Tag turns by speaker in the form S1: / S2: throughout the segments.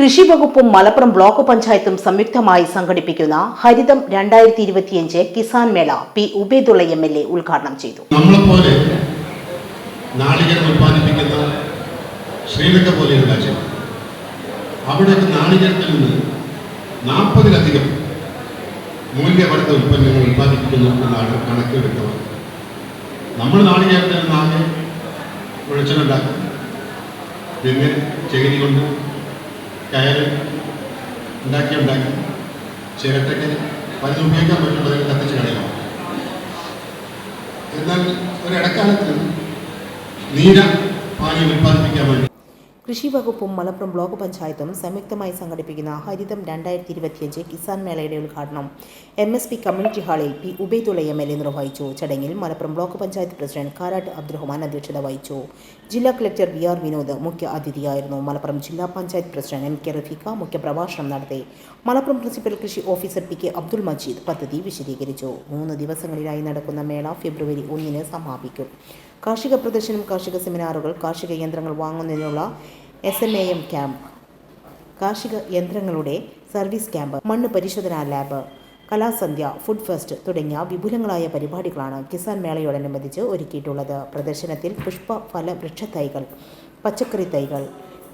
S1: കൃഷി വകുപ്പും മലപ്പുറം ബ്ലോക്ക് പഞ്ചായത്തും സംയുക്തമായി സംഘടിപ്പിക്കുന്ന ഹരിതം രണ്ടായിരത്തി ഇരുപത്തിയഞ്ച് Kisan Mela P Ubaidulla M L A ഉദ്ഘാടനം ചെയ്തു.
S2: നമ്മളെപ്പോലെ നാളികേരം ഉൽപ്പാദിപ്പിക്കുന്ന ശ്രീലങ്ക പോലെയുള്ള രാജ്യം. അവിടെയൊക്കെ നാളികേരത്തിൽ നിന്ന് നാൽപ്പതിലധികം മൂല്യവർദ്ധ ഉൽപ്പന്നങ്ങൾ ഉൽപ്പാദിപ്പിക്കുന്നു എന്നാണ് കണക്ക് നമ്മൾ നാളികേരത്തിൽ നിന്ന് ആകെ വെളിച്ചമുണ്ടാക്കും പിന്നെ ചകിരി കൊണ്ട് കയറ് ഉണ്ടാക്കി ഉണ്ടാക്കി. ചിരട്ടയ്ക്ക് പലതും ഉപയോഗിക്കാൻ പറ്റുന്നതിൽ കത്തിച്ച് കളയണം എന്നാൽ ഒരിടക്കാലത്ത് നീര പാനീയം ഉൽപ്പാദിപ്പിക്കാൻ വേണ്ടി
S1: കൃഷി വകുപ്പും മലപ്പുറം ബ്ലോക്ക് പഞ്ചായത്തും സംയുക്തമായി സംഘടിപ്പിക്കുന്ന ഹരിതം രണ്ടായിരത്തി ഇരുപത്തിയഞ്ച് കിസാൻ മേളയുടെ ഉദ്ഘാടനം എം എസ് പി കമ്മ്യൂണിറ്റി ഹാളിൽ P Ubaidulla M L A നിർവഹിച്ചു. ചടങ്ങിൽ മലപ്പുറം ബ്ലോക്ക് പഞ്ചായത്ത് പ്രസിഡന്റ് കാരാട്ട് അബ്ദുറഹ്മാൻ അധ്യക്ഷത വഹിച്ചു. ജില്ലാ കളക്ടർ വി ആർ വിനോദ് മുഖ്യ അതിഥിയായിരുന്നു. മലപ്പുറം ജില്ലാ panchayat president M K Rafeeq മുഖ്യപ്രഭാഷണം നടത്തി. മലപ്പുറം പ്രിൻസിപ്പൽ കൃഷി officer P K Abdul Majeed പദ്ധതി വിശദീകരിച്ചു. മൂന്ന് ദിവസങ്ങളിലായി നടക്കുന്ന മേള ഫെബ്രുവരി ഒന്നിന് സമാപിക്കും. കാർഷിക പ്രദർശനം കാർഷിക സെമിനാറുകൾ കാർഷിക യന്ത്രങ്ങൾ വാങ്ങുന്നതിനുള്ള S M A M camp കാർഷിക യന്ത്രങ്ങളുടെ സർവീസ് ക്യാമ്പ് മണ്ണ് പരിശോധനാ ലാബ് കലാസന്ധ്യ ഫുഡ് ഫെസ്റ്റ് തുടങ്ങിയ വിപുലങ്ങളായ പരിപാടികളാണ് കിസാൻ മേളയോടനുബന്ധിച്ച് ഒരുക്കിയിട്ടുള്ളത്. പ്രദർശനത്തിൽ പുഷ്പ ഫല വൃക്ഷത്തൈകൾ പച്ചക്കറി തൈകൾ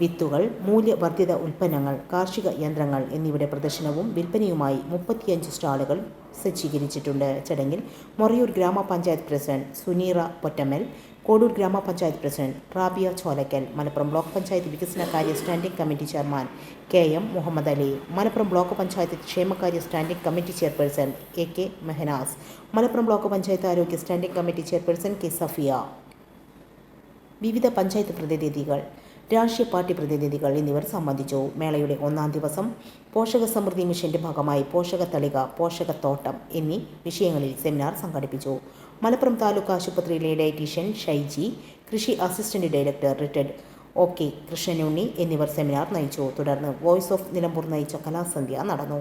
S1: വിത്തുകൾ മൂല്യവർദ്ധിത ഉൽപ്പന്നങ്ങൾ കാർഷിക യന്ത്രങ്ങൾ എന്നിവയുടെ പ്രദർശനവും വിൽപ്പനയുമായി മുപ്പത്തിയഞ്ച് സ്റ്റാളുകൾ സജ്ജീകരിച്ചിട്ടുണ്ട്. ചടങ്ങിൽ മൊറയൂർ ഗ്രാമപഞ്ചായത്ത് പ്രസിഡന്റ് സുനീറ പൊറ്റമ്മൽ കോടൂർ ഗ്രാമപഞ്ചായത്ത് പ്രസിഡന്റ് റാബിയ ചോലക്കൽ മലപ്പുറം ബ്ലോക്ക് പഞ്ചായത്ത് വികസനകാര്യ standing committee chairman K M Muhammad Ali Malappuram block panchayat ക്ഷേമകാര്യ standing committee chairperson A K Mehnaz Malappuram block panchayat ആരോഗ്യ standing committee chairperson K Safiya. വിവിധ പഞ്ചായത്ത് പ്രതിനിധികൾ രാഷ്ട്രീയ പാർട്ടി പ്രതിനിധികൾ എന്നിവർ സംബന്ധിച്ചു. മേളയുടെ ഒന്നാം ദിവസം പോഷക സമൃദ്ധി മിഷന്റെ ഭാഗമായി പോഷക തളിക പോഷകത്തോട്ടം എന്നീ വിഷയങ്ങളിൽ സെമിനാർ സംഘടിപ്പിച്ചു. മലപ്പുറം താലൂക്ക് ആശുപത്രിയിലെ ഡയറ്റീഷ്യൻ ഷൈജി കൃഷി assistant director retired O K Krishnanunni എന്നിവർ സെമിനാർ നയിച്ചു. തുടർന്ന് വോയിസ് ഓഫ് നിലമ്പൂർ നയിച്ച കലാസന്ധ്യ നടന്നു.